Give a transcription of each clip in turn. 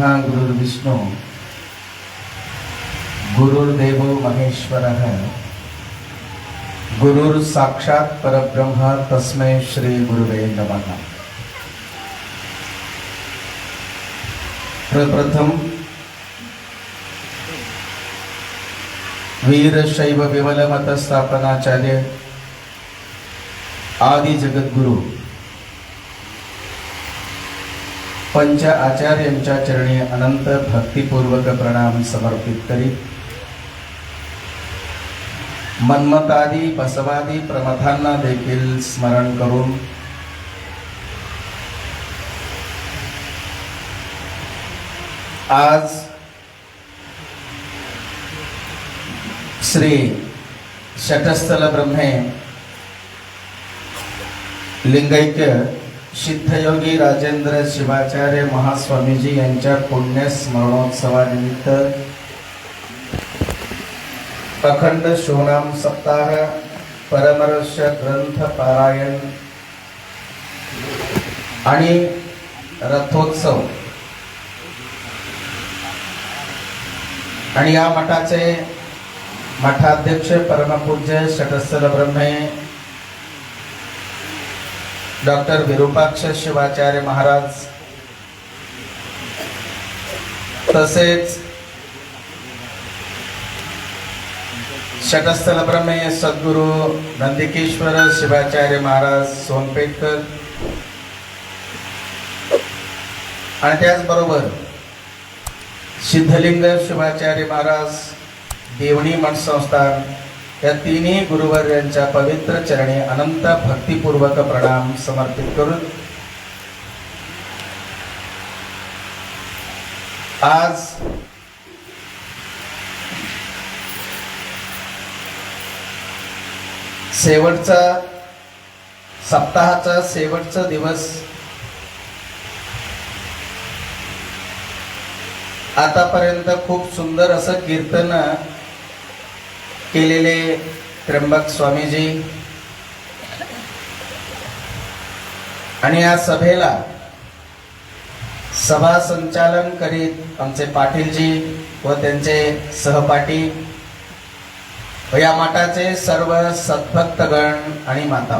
गुरुर्ब्रह्मा गुरुर्विष्णू गुरुर्देवो महेश्वरः। गुरुर्साक्षात् परब्रह्म तस्मै श्री गुरुवे नमः। प्रप्रथम वीरशैव स्थापनाचार्य आदि जगद्गुरु पंच आचार्यांच्या चरणी अनंत भक्तिपूर्वक प्रणाम समर्पित करी. मन्मतादी बसवादी प्रमथांना देखील स्मरण करून आज श्री शटस्थल ब्रह्मे लिंगैक्य सिद्धयोगी राजेंद्र शिवाचार्य महास्वामीजी यांच्या पुण्य स्मरणोत्सवानिमित्त अखंड शिवनाम सप्ताह परमरस्य ग्रंथ पारायण आणि रथोत्सव. आणि या मठाचे मठाध्यक्ष परमपूज्य षटस्थल ब्रह्मे डॉक्टर विरूपाक्ष शिवाचार्य महाराज. तसेच शटस्थल ब्रह्मे सद्गुरू नंदिकेश्वर शिवाचार्य महाराज सोनपेटकर. आणि त्याचबरोबर सिद्धलिंग शिवाचार्य महाराज देवणी मठ संस्थान या तिन्ही गुरुवर्यांच्या पवित्र चरणी अनंत भक्तिपूर्वक प्रणाम समर्पित करून आज शेवटचा सप्ताहाचा शेवटचा दिवस आतापर्यंत खूप सुंदर असं कीर्तन केलेले त्र्यंबक स्वामीजी. आणि या सभेला सभा संचालन करीत आमचे पाटीलजी व त्यांचे सहपाठी व या मठाचे सर्व सद्भक्तगण आणि माता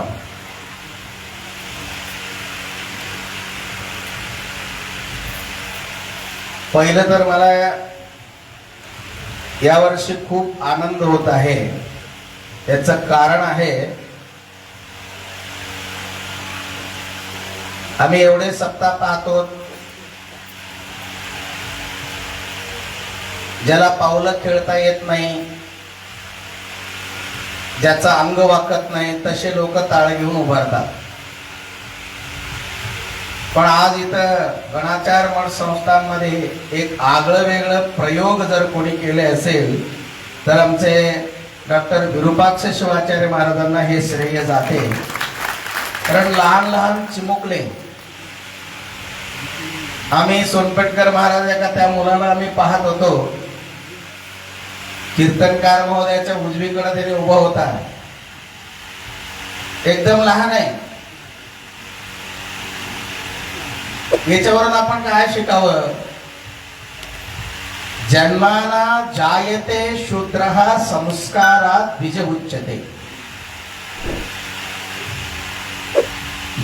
पहिलं तर मला यावर्षी खूप आनंद होत आहे. याचं कारण आहे आम्ही एवढे सप्ताह पाहतो. ज्याला पावलं खेळता येत नाही ज्याचं अंग वाकत नाही तसे लोक ताळ घेऊन उभारतात. पण आज इथं गणाचार मठ संस्थांमध्ये एक आगळं वेगळं प्रयोग जर कोणी केले असेल तर आमचे डॉक्टर विरूपाक्ष शिवाचार्य महाराजांना हे श्रेय जाते. कारण लहान लहान चिमुकले. आम्ही सोनपेटकर महाराज एका त्या मुलाला आम्ही पाहत होतो. कीर्तनकार महोदयाच्या उजवीकडे त्याने उभा होता. एकदम लहान आहे. याच्यावरून आपण काय शिकावं? जन्माला जायते शूद्र संस्कारात बीज उच्चते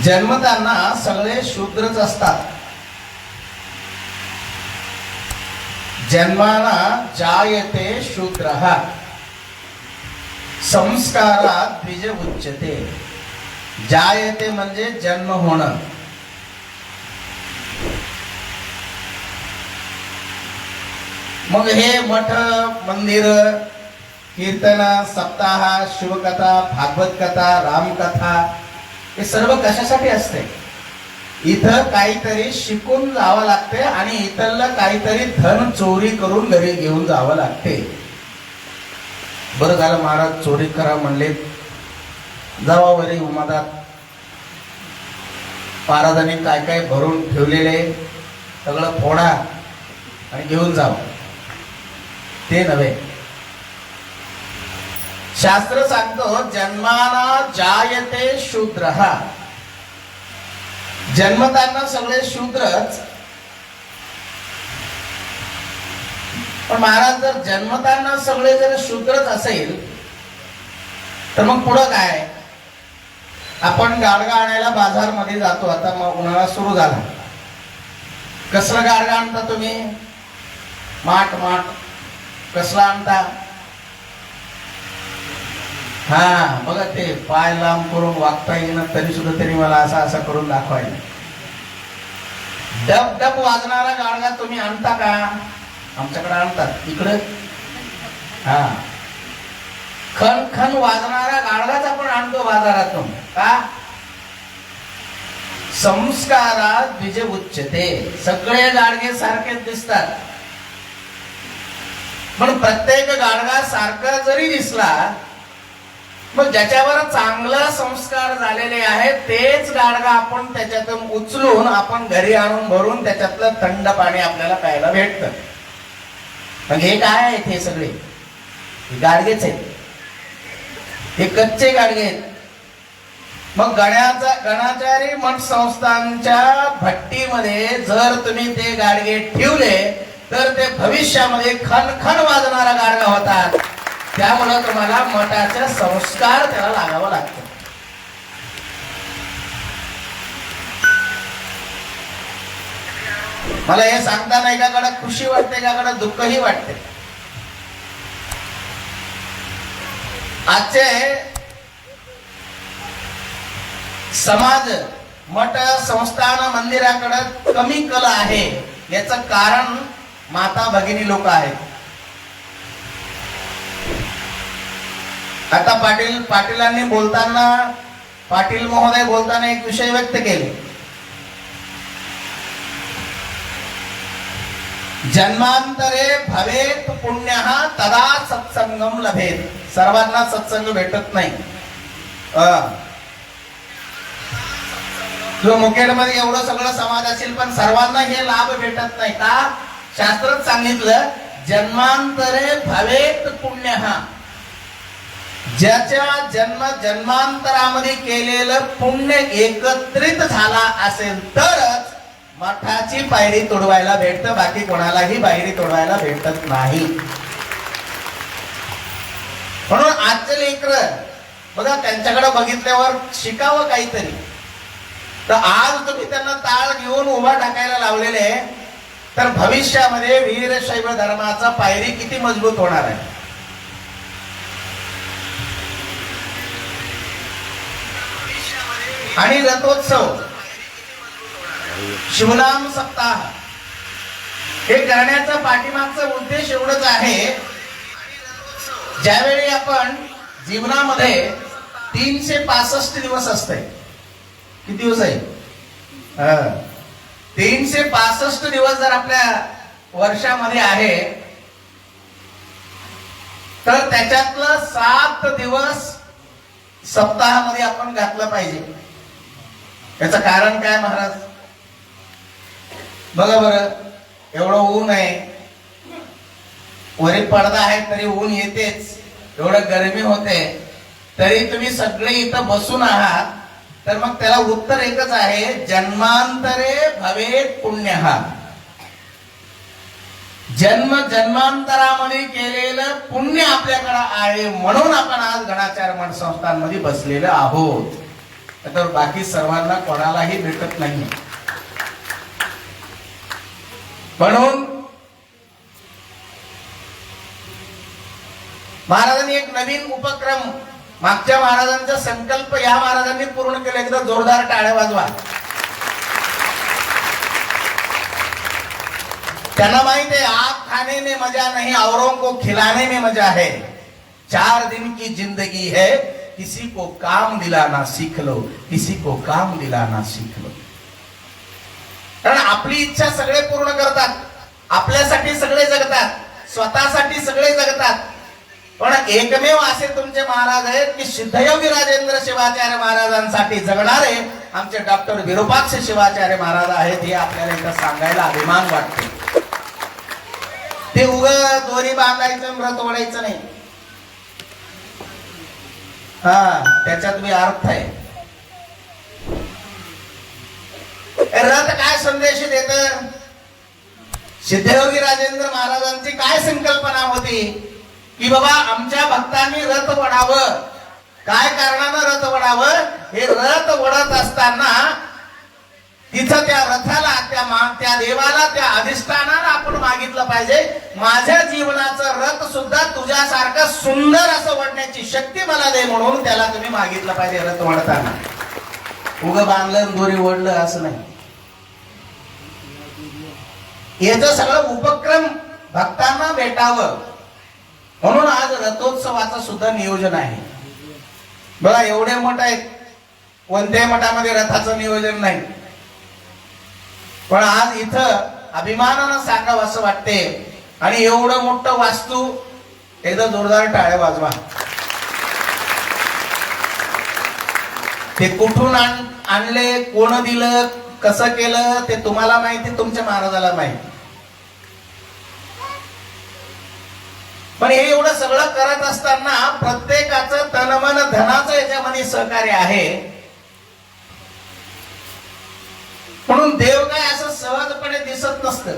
जन्मताना सगळे शूद्रच असतात. जन्माना जायते शूद्र संस्कारात बीज उच्चते जायते म्हणजे जन्म होणं. मग हे मठ मंदिर कीर्तन सप्ताह शिवकथा भागवत कथा रामकथा हे सर्व कशासाठी असते? इथं काहीतरी शिकून जावं लागते आणि इथलं काहीतरी धन चोरी करून घरी घेऊन जावं लागते. बरं झालं महाराज चोरी करा म्हणले. जावा वरी उमादात. महाराजांनी काय काय भरून ठेवलेले सगळं फोडा आणि घेऊन जावं. ते नव्हे. शास्त्र सांगतो जन्माना जायते शूद्र. जन्मताना सगळे शूद्रच. पण महाराज जर जन्मताना सगळे जर शूद्रच असेल तर मग पुढं काय? आपण गाडगा आणायला बाजारमध्ये जातो. आता मग उन्हाळा सुरू झाला. कसलं गाडगा आणता तुम्ही? माठ माठ. कसला आणता हा बघा ते पाय लांब करून वागता येईना तरी सुद्धा तरी मला असा असा करून दाखवायला. डब डब वाजणारा गाडगा तुम्ही आणता का? आमच्याकडे आणतात. इकडे? हा. खन खन वाजणारा गाडगाच आपण आणतो बाजारातून. का? संस्कारात विजय उच्चते सगळे गाडगे सारखेच दिसतात. पण प्रत्येक गाडगा सारखा जरी दिसला मग ज्याच्यावर चांगला संस्कार झालेले आहेत तेच गाडगा आपण त्याच्यातून उचलून आपण घरी आणून भरून त्याच्यातलं थंड पाणी आपल्याला प्यायला भेटतं. मग हे काय आहेत हे सगळे? गाडगेच आहेत. हे कच्चे गाडगे आहेत. मग गण्याचा गणाचारी मठ संस्थांच्या भट्टीमध्ये जर तुम्ही ते गाडगे ठेवले तर ते भविष्यामध्ये खनखन वाजणारा गाडगा होतात. त्यामुळे तुम्हाला मठाचे संस्कार त्याला लागावं लागतो. मला हे सांगताना एकाकडे खुशी वाटते एकाकडे दुःखही वाटते. आजचे समाज मठ संस्थान मंदिराकडे कमी कल आहे. याच कारण माता भगिनी लोक आहेत. आता पाटील पाटीलांनी बोलताना पाटील महोदय बोलताना एक विषय व्यक्त केले. जन्मांतरे भवेत पुण्य तदा सत्संगम लभेत. सर्वांना सत्संग भेटत नाही. अं. मुखेडमध्ये एवढं सगळं समाज असेल पण सर्वांना हे लाभ भेटत नाही का? शास्त्रात सांगितलं जन्मांतरे भवेत पुण्य. ज्याच्या जन्म जन्मांतरामध्ये केलेलं पुण्य एकत्रित झाला असेल तरच मठाची पायरी तोडवायला भेटत बाकी कोणालाही पायरी तोडवायला भेटत नाही. म्हणून आजचे लेकर बघा त्यांच्याकडे बघितल्यावर शिकावं काहीतरी. तर आज तुम्ही त्यांना ताळ घेऊन उभा टाकायला लावलेले तर भविष्यामध्ये वीरशैव धर्माचा पायरी किती मजबूत होणार आहे? आणि रथोत्सव. शिवनाम सप्ताह. हे करण्याचा पाठीमागचा उद्देश एवढंच आहे. ज्यावेळी आपण जीवनामध्ये तीनशे पासष्ट दिवस असते किती दिवस आहे? हा. तीनशे पासष्ट दिवस जर आपल्या वर्षामध्ये आहे तर त्याच्यातलं सात दिवस सप्ताहामध्ये आपण घातलं पाहिजे. याचं कारण काय महाराज? बघा बरं एवढं ऊन आहे. वरील पडदा आहे तरी ऊन येतेच. एवढं गरमी होते. तरी तुम्ही सगळे इथं बसून आहात. तर मग त्याला उत्तर एकच आहे जन्मांतरे भवेत पुण्य. जन्म जन्मांतरामध्ये केलेलं पुण्य आपल्याकडे आहे म्हणून आपण आज गणाचार मठ संस्थांमध्ये बसलेलं आहोत. तर बाकी सर्वांना कोणालाही भेटत नाही. म्हणून महाराजांनी एक नवीन उपक्रम मागच्या महाराजांचा संकल्प या महाराजांनी पूर्ण केला. एकदा जोरदार टाळ्या वाजवा. त्यांना माहीत आहे आप खाने में मजा नहीं औरों को खिलाने में मजा है. चार दिन की जिंदगी है किसी को काम दिलाना सीख लो किसी को काम दिलाना सीख लो. कारण आपली इच्छा सगळे पूर्ण करतात. आपल्यासाठी सगळे जगतात स्वतःसाठी सगळे जगतात. पण एकमेव असे तुमचे महाराज आहेत की सिद्धयोगी राजेंद्र शिवाचार्य महाराजांसाठी जगणारे आमचे डॉक्टर विरूपाक्ष शिवाचार्य महाराज आहेत हे आपल्याला इथं सांगायला अभिमान वाटतो. ते उग दोरी बांधायचं व्रत ओढायचं नाही. हा त्याच्यात मी अर्थ आहे. रथ काय संदेश देत? सिद्धयोगी राजेंद्र महाराजांची काय संकल्पना होती? की बाबा आमच्या भक्तांनी रथ वडावं. काय कारणानं रथ वडावं? हे रथ वडत असताना तिथं त्या रथाला त्या मा- त्या देवाला त्या अधिष्ठानाला आपण मागितलं पाहिजे. माझ्या जीवनाचं रथ सुद्धा तुझ्यासारखं सुंदर असं वडण्याची शक्ती मला दे म्हणून त्याला तुम्ही मागितलं पाहिजे रथ वडताना. उग बांधलं दोरी ओढलं असं नाही. याचं सगळं उपक्रम भक्तांना भेटावं. म्हणून आज रथोत्सवाचं सुद्धा नियोजन आहे. बघा एवढे मठ आहेत. कोणत्याही मठामध्ये रथाचं नियोजन नाही. पण आज इथं अभिमानानं सांगावं असं वाटते आणि एवढं मोठं वास्तू एकदा जोरदार टाळ्या वाजवा. ते कुठून आण आणले कोण दिलं कसं केलं ते तुम्हाला माहिती तुमच्या महाराजाला माहिती. पण हे एवढं सगळं करत असताना प्रत्येकाचं तनमन धनाचं याच्यामध्ये सहकार्य आहे. म्हणून देव काय असं सहजपणे दिसत नसत.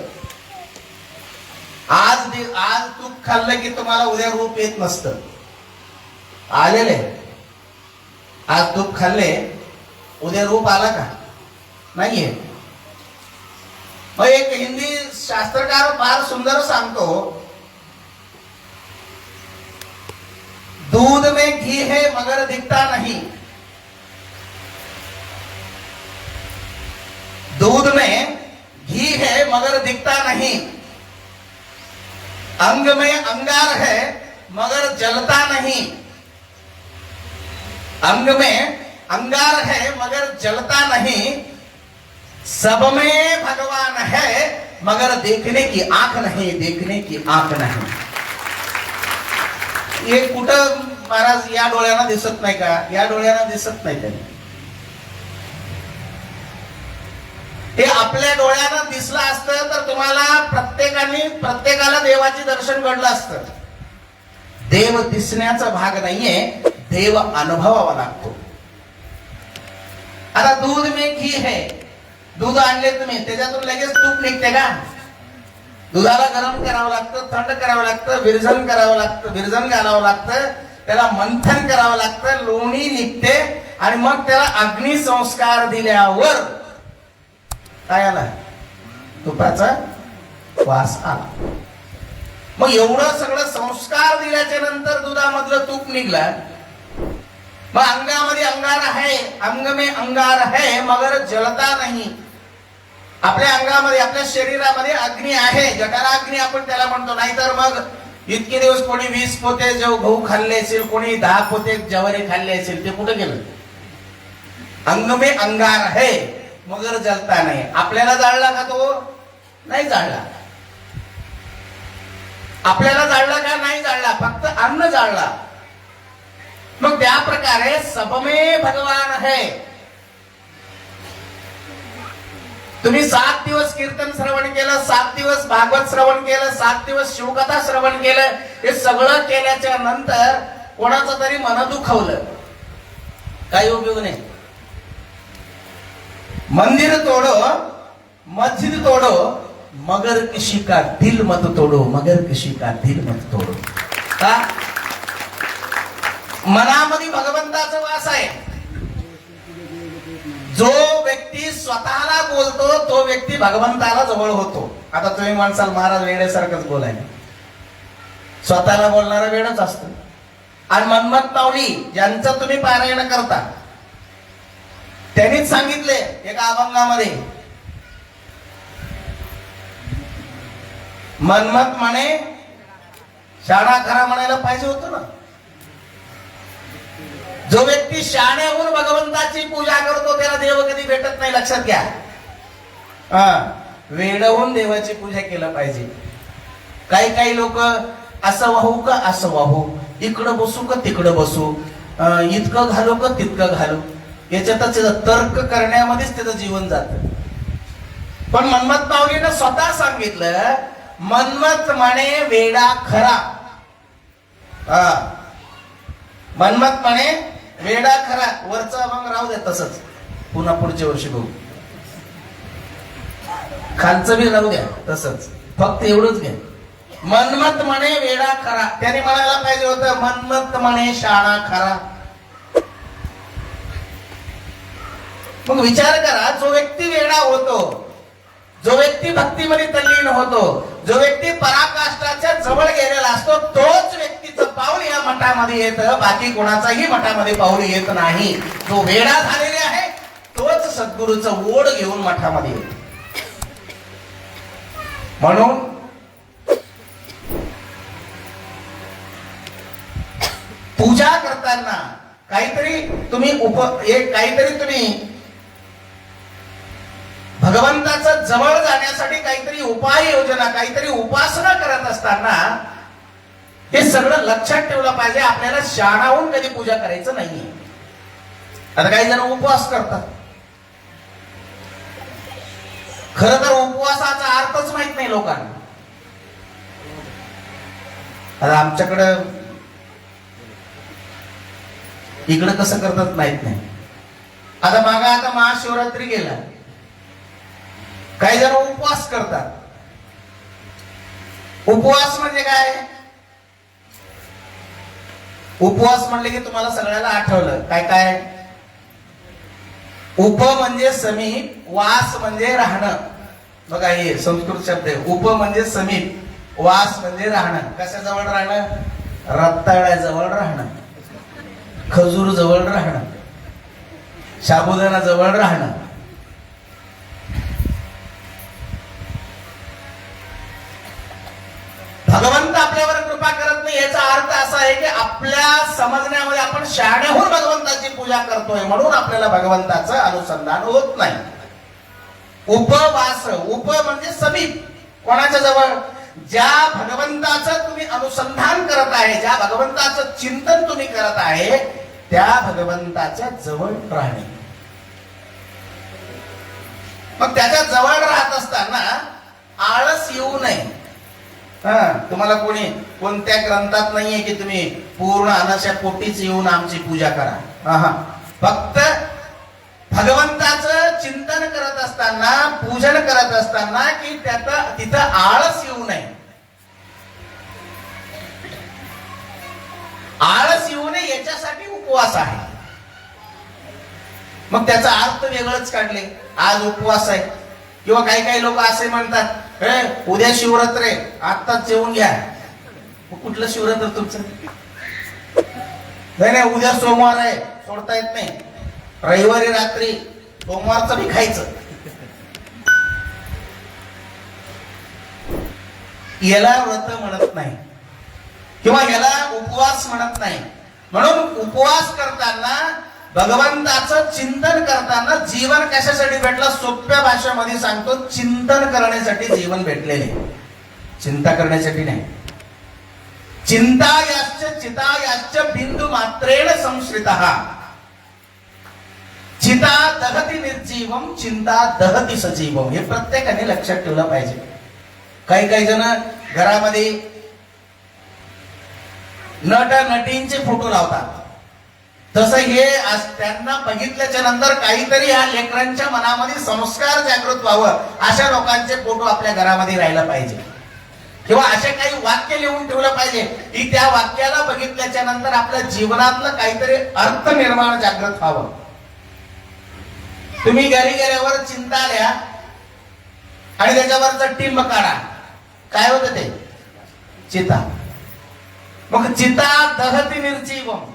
आज आज तू खाल्लं की तुम्हाला उद्या रूप येत नसतं. आलेले. आज तूप खाल्ले उद्या रूप आला का? नाहीये. मग एक हिंदी शास्त्रकार फार सुंदर सांगतो में घी है, मगर दिखता नहीं। दूध में घी है, मगर दिखता नहीं। अंग में अंगार है, मगर जलता नहीं। अंग में अंगार है, मगर जलता नहीं। सब में भगवान है, मगर देखने की आँख नहीं, देखने की आँख नहीं। हे कुठं महाराज या डोळ्यांना दिसत नाही का? या डोळ्यांना दिसत नाही त्यांनी हे आपल्या डोळ्यांना दिसलं असतं तर तुम्हाला प्रत्येकाने प्रत्येकाला देवाचे दर्शन घडलं असतं. देव दिसण्याचा भाग नाहीये देव अनुभवावा लागतो. आता दूध मी घी हे. दूध आणले तुम्ही त्याच्यातून लगेच तूप निघते का? दुधाला गरम करावं लागतं थंड करावं लागतं विरजन करावं लागतं विरजन घालावं लागतं. त्याला मंथन करावं लागतं लोणी निघते आणि मग त्याला अग्निसंस्कार दिल्यावर काय आला? तुपाचा वास आला. मग एवढं सगळं संस्कार दिल्याच्या नंतर दुधामधलं तूप निघलं. मग अंगामध्ये अंगार आहे अंगमे अंगार है मगर जलता नाही. आपल्या अंगामध्ये आपल्या शरीरामध्ये अग्नी आहे जगाला अग्नी आपण त्याला म्हणतो. नाहीतर मग इतके दिवस कोणी वीस पोते गहू खाल्ले असेल कोणी दहा पोते ज्वारी खाल्ले असेल ते कुठे गेलं? अंग मे अंगार है मगर जलता नाही. आपल्याला जाळला का तो? नाही जाळला. आपल्याला जाळला का? नाही जाळला. फक्त अन्न जाळला. मग त्या प्रकारे सबमे भगवान है तुम्ही सात दिवस कीर्तन श्रवण केलं सात दिवस भागवत श्रवण केलं सात दिवस शिवकथा श्रवण केलं हे सगळं केल्याच्यानंतर कोणाचं तरी मन दुखवलं. काही उपयोग नाही. मंदिर तोडो मस्जिद तोडो मगर कशी का दिल मत तोडो मगर कशी का दिल मत तोडो. का? मनामध्ये भगवंताचा वास आहे. जो व्यक्ती स्वतःला बोलतो तो व्यक्ती भगवंताला जवळ होतो. आता तुम्ही म्हणसाल महाराज वेड्यासारखंच बोलायला स्वतःला बोलणारा वेळच असतो. आणि मनमत पावली ज्यांचं तुम्ही पारायण करता त्यांनीच सांगितले एका अभंगामध्ये मनमत म्हणे शाळा खरा म्हणायला पाहिजे होतं ना. जो व्यक्ती शाण्याहून भगवंताची पूजा करतो त्याला देव कधी भेटत नाही लक्षात घ्या. हा वेडहून देवाची पूजा केलं पाहिजे. काही काही लोक असं वाहू का असं वाहू इकडं बसू का तिकडं बसू इतकं घालू का तितकं घालू. याच्यातच तर्क करण्यामध्येच त्याचं जीवन जात. पण मनमत माऊलीनं स्वतः सांगितलं मनमत म्हणे वेडा खरा. हा. मनमत म्हणे वेडा खरा वरचा मग राहू द्या तसंच. पुन्हा पुढच्या वर्षी बघू. खालचं बी राहू द्या तसंच. फक्त एवढंच घ्या. मनमत म्हणे वेडा खरा. त्याने म्हणायला पाहिजे होतं मनमत म्हणे शाळा खरा. मग विचार करा जो व्यक्ती वेडा होतो जो व्यक्ती भक्तीमध्ये तल्लीन होतो जो व्यक्ती पराकाष्ठाच्या जवळ गेलेला असतो तोच व्यक्तीचं पाऊल या मठामध्ये येतं. बाकी कोणाचाही मठामध्ये पाऊल येत नाही. जो वेडा झालेला आहे तोच सद्गुरूचं ओढ घेऊन मठामध्ये येतो. म्हणून पूजा करताना काहीतरी तुम्ही उप एक काहीतरी तुम्ही भगवंताचं जवळ जाण्यासाठी काहीतरी उपाय योजना काहीतरी उपासना करत असताना हे सगळं लक्षात ठेवलं पाहिजे. आपल्याला शाणाहून कधी पूजा करायचं नाहीये. आता काही जण उपवास करतात. खर तर उपवासाचा अर्थच माहीत नाही लोकांना. आता आमच्याकडं इकडं कसं करतात माहीत नाही. आता मागा आता महाशिवरात्री गेला. काही जण उपवास करतात. उपवास म्हणजे काय? उपवास म्हणले की तुम्हाला सगळ्याला आठवलं. काय काय? उप म्हणजे समीप वास म्हणजे राहणं. बघा हे संस्कृत शब्द आहे. उप म्हणजे समीप वास म्हणजे राहणं. कशाजवळ राहणं? रत्ताळ्याजवळ राहणं. खजूर जवळ राहणं. साबुदाणा जवळ राहणं. भगवंत आपल्यावर कृपा करत नाही याचा अर्थ असा आहे की आपल्या समजण्यामध्ये आपण शहाण्याहून भगवंताची पूजा करतोय म्हणून आपल्याला भगवंताचं अनुसंधान होत नाही. उपवास उप म्हणजे समीप कोणाच्या जवळ? ज्या भगवंताचं तुम्ही अनुसंधान करत आहे ज्या भगवंताचं चिंतन तुम्ही करत आहे त्या भगवंताच्या जवळ राहणे. मग त्याच्याजवळ राहत असताना आळस येऊ नये. हा तुम्हाला कोणी कोणत्या ग्रंथात नाहीये की तुम्ही पूर्ण अनाशा पोटीच येऊन आमची पूजा करा. हा फक्त भगवंताचं चिंतन करत असताना पूजन करत असताना की त्यात तिथं आळस येऊ नये. आळस येऊ नये याच्यासाठी उपवास आहे. मग त्याचा अर्थ वेगळंच काढले. आज उपवास आहे. किंवा काही काही लोक असे म्हणतात उद्या शिवरात्र आहे. आत्ताच जेवून घ्या. मग कुठलं शिवरात्र तुमचं? नाही नाही उद्या सोमवार आहे. सोडता येत नाही. रविवारी रात्री सोमवारचं बी खायचं. याला व्रत म्हणत नाही. किंवा याला उपवास म्हणत नाही. म्हणून उपवास करताना भगवंताचं चिंतन करताना जीवन कशासाठी भेटलं? सोप्या भाषेमध्ये सांगतो चिंतन करण्यासाठी जीवन भेटलेले. चिंता करण्यासाठी नाही. चिंता याश्च चिता याश्च बिंदू मात्रेण संश्रित चिता दहती निर्जीवम चिंता दहती सजीवम हे प्रत्येकाने लक्षात ठेवलं पाहिजे. काही काही जण घरामध्ये नट नटींचे फोटो लावतात. तसं हे त्यांना बघितल्याच्या नंतर काहीतरी या लेकरांच्या मनामध्ये संस्कार जागृत व्हावं अशा लोकांचे फोटो आपल्या घरामध्ये राहायला पाहिजे. किंवा असे काही वाक्य लिहून ठेवलं पाहिजे की त्या वाक्याला बघितल्याच्या नंतर आपल्या जीवनातलं काहीतरी अर्थ निर्माण जागृत व्हावं. तुम्ही घरी गेल्यावर चिंता द्या आणि त्याच्यावरच टिंब काढा. काय होतं ते? चिता. मग चिता दहती निर्जीवम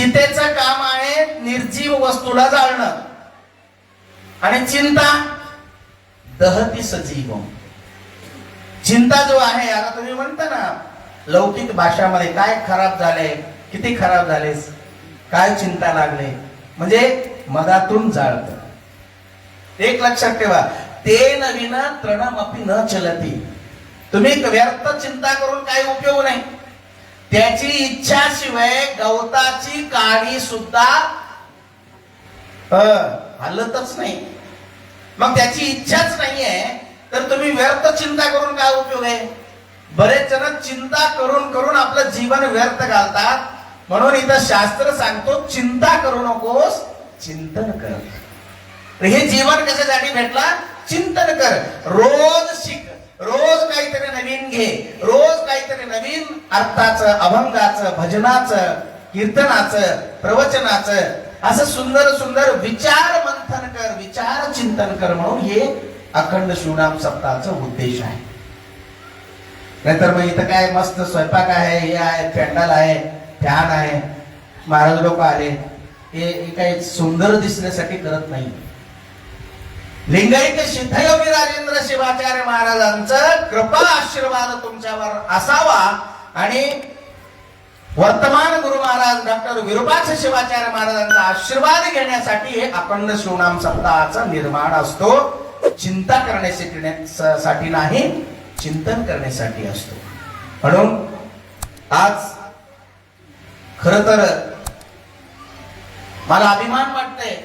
चितेचं काम आहे निर्जीव वस्तूला जाळणं. आणि चिंता दहती सजीव. चिंता जो आहे आता तुम्ही म्हणता ना लौकिक भाषामध्ये काय खराब झाले किती खराब झालेस काय चिंता लागले म्हणजे मधातून जाळत. एक लक्षात ठेवा ते नवीन तृणमपी न चलती. तुम्ही व्यर्थ चिंता करून काही उपयोग नाही. त्याची इच्छा शिवाय गवताची काडी सुद्धा हलतच नाही. मग त्याची इच्छाच नाहीये तर तुम्ही व्यर्थ चिंता करून काय उपयोग आहे? बरेच जण चिंता करून करून आपलं जीवन व्यर्थ घालतात. म्हणून इथं शास्त्र सांगतो चिंता करू नकोस चिंतन कर. हे जीवन कशासाठी भेटला? चिंतन कर. रोज शिक रोज काहीतरी नवीन घे. रोज काहीतरी नवीन अर्थाचं अभंगाचं भजनाचं कीर्तनाचं प्रवचनाचं असं सुंदर सुंदर विचार मंथन कर विचार चिंतन कर म्हणून हे अखंड शिवनाम सप्ताहाचा उद्देश आहे. नाहीतर मग इथं काय मस्त स्वयंपाक आहे हे आहे पेंडाल आहे फॅन आहे महाराज लोक आले. हे काही सुंदर दिसण्यासाठी करत नाही. लिंगायत सिद्धयोगी राजेंद्र शिवाचार्य महाराजांचं कृपा आशीर्वाद तुमच्यावर असावा. आणि वर्तमान गुरु महाराज डॉक्टर विरूपाक्ष शिवाचार्य महाराजांचा आशीर्वाद घेण्यासाठी हे अखंड शिवनाम सप्ताहाचा निर्माण असतो. चिंता करण्यासाठी साठी नाही चिंतन करण्यासाठी असतो. म्हणून आज खर तर मला अभिमान वाटतंय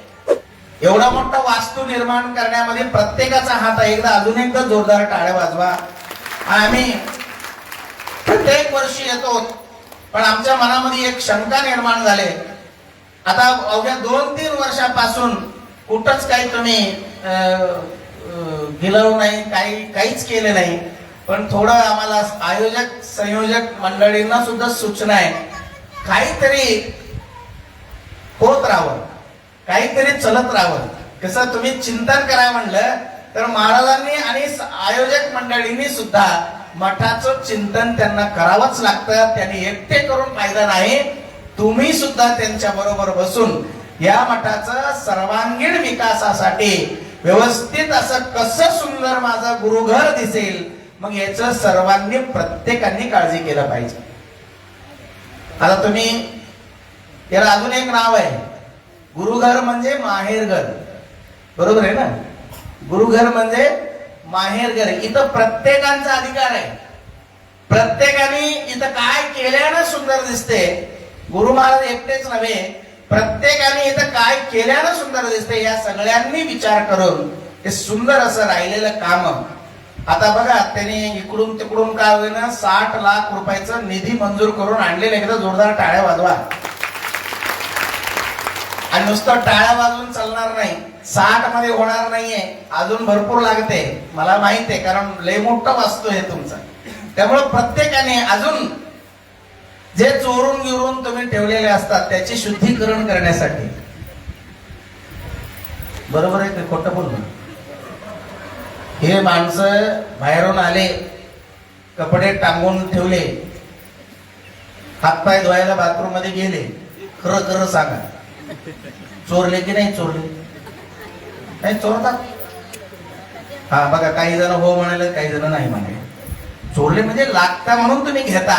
एवढा मोठा वास्तू निर्माण करण्यामध्ये प्रत्येकाचा हात आहे. एकदा अजून एकदा जोरदार टाळ्या वाजवा. आम्ही प्रत्येक वर्षी येतो पण आमच्या मनामध्ये एक शंका निर्माण झाले. आता अवघ्या दोन तीन वर्षापासून कुठंच काही तुम्ही अं, गेलो नाही काही काहीच केले नाही. पण थोडं आम्हाला आयोजक संयोजक मंडळींना सुद्धा सूचना आहे. काहीतरी होत राहावं. काहीतरी चलत राहावं. कसं तुम्ही चिंतन करा म्हणलं तर महाराजांनी आणि आयोजक मंडळींनी सुद्धा मठाचं चिंतन त्यांना करावंच लागतं. त्यांनी एकटे करून फायदा नाही. तुम्ही सुद्धा त्यांच्या बरोबर बसून या मठाचं सर्वांगीण विकासासाठी व्यवस्थित असं कसं सुंदर माझं गुरुघर दिसेल मग याचं सर्वांनी प्रत्येकाने काळजी केलं पाहिजे. आता तुम्ही याला अजून एक नाव आहे. गुरुघर म्हणजे माहेरघर. बरोबर आहे ना? गुरुघर म्हणजे माहेरघर. इथं प्रत्येकांचा अधिकार आहे. प्रत्येकाने इथं काय केल्यानं सुंदर दिसते गुरु महाराज एकटेच नव्हे प्रत्येकाने इथं काय केल्यानं सुंदर दिसते या सगळ्यांनी विचार करून ते सुंदर असं राहिलेलं काम. आता बघा त्यांनी इकडून तिकडून काय होईना साठ लाख रुपयाचं निधी मंजूर करून आणलेलं एकदा जोरदार टाळ्या वाजवा. आणि नुसतं टाळ्या वाजवून चालणार नाही. साठमध्ये होणार नाहीये. अजून भरपूर लागते. मला माहीत आहे कारण लय मोठं वास्तू आहे तुमचा. त्यामुळे प्रत्येकाने अजून जे चोरून गिरून तुम्ही ठेवलेले असतात त्याचे शुद्धीकरण करण्यासाठी. बरोबर आहे ते खोटं बोलतो हे माणसं बाहेरून आले कपडे टांगून ठेवले हातपाय धुवायला बाथरूममध्ये गेले. खरं खरं सांगा. चोरले की नाही चोरले? नाही चोरतात. हा बघा काही जण हो म्हणाले काही जण नाही म्हणाले. चोरले म्हणजे लागता म्हणून तुम्ही घेता.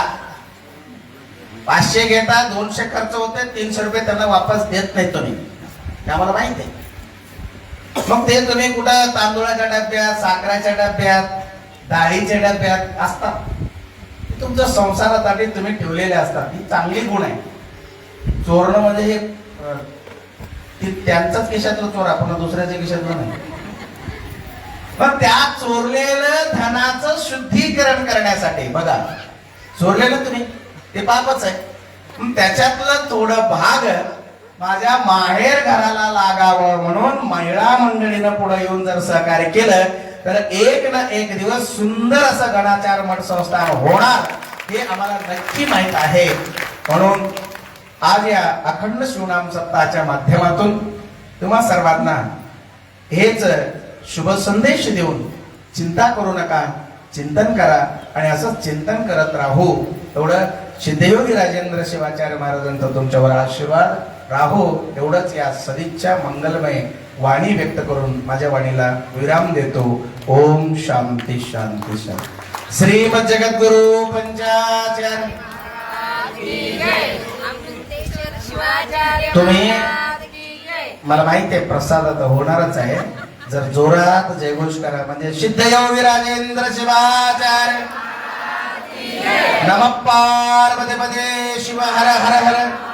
पाचशे घेता दोनशे खर्च होते तीनशे रुपये त्यांना वापस देत नाही तुम्ही. हे आम्हाला माहीत आहे. मग ते तुम्ही कुठं तांदूळाच्या डब्यात साखराच्या डब्यात डाळीच्या डब्यात असतात ते तुमच्या संसारासाठी तुम्ही ठेवलेले असतात ही चांगली गुण आहे. चोरणं म्हणजे हे ती त्यांचाच खिशातला चोर आपण दुसऱ्याच्या खिशातला नाही. पण त्या चोरलेलं धनाचं शुद्धीकरण करण्यासाठी बघा. चोरलेलं तुम्ही ते पापच आहे. त्याच्यातलं थोडं भाग माझ्या माहेर घराला लागावं म्हणून महिला मंडळीनं पुढे येऊन जर सहकार्य केलं तर एक ना एक दिवस सुंदर असं गणाचार मठ संस्थान होणार हे आम्हाला नक्की माहीत आहे. म्हणून आज या अखंड शिवनाम सप्ताहाच्या माध्यमातून तुम्हा सर्वांना हेच शुभ संदेश देऊन चिंता करू नका चिंतन करा आणि असंच चिंतन करत राहू. एवढं सिद्धयोगी राजेंद्र शिवाचार्य महाराजांचा तुमच्यावर आशीर्वाद राहू. एवढंच या सदिच्छा मंगलमय वाणी व्यक्त करून माझ्या वाणीला विराम देतो. ओम शांती शांती शांती. श्रीमद जगद्गुरु पंचाचार्य तुम्ही- मला माहिती आहे प्रसाद आता होणारच आहे. जर जोरात जयघोष करा म्हणजे सिद्ध योगी राजेंद्र शिवाचार्य नम पार्वती पदे शिव हर हर हर.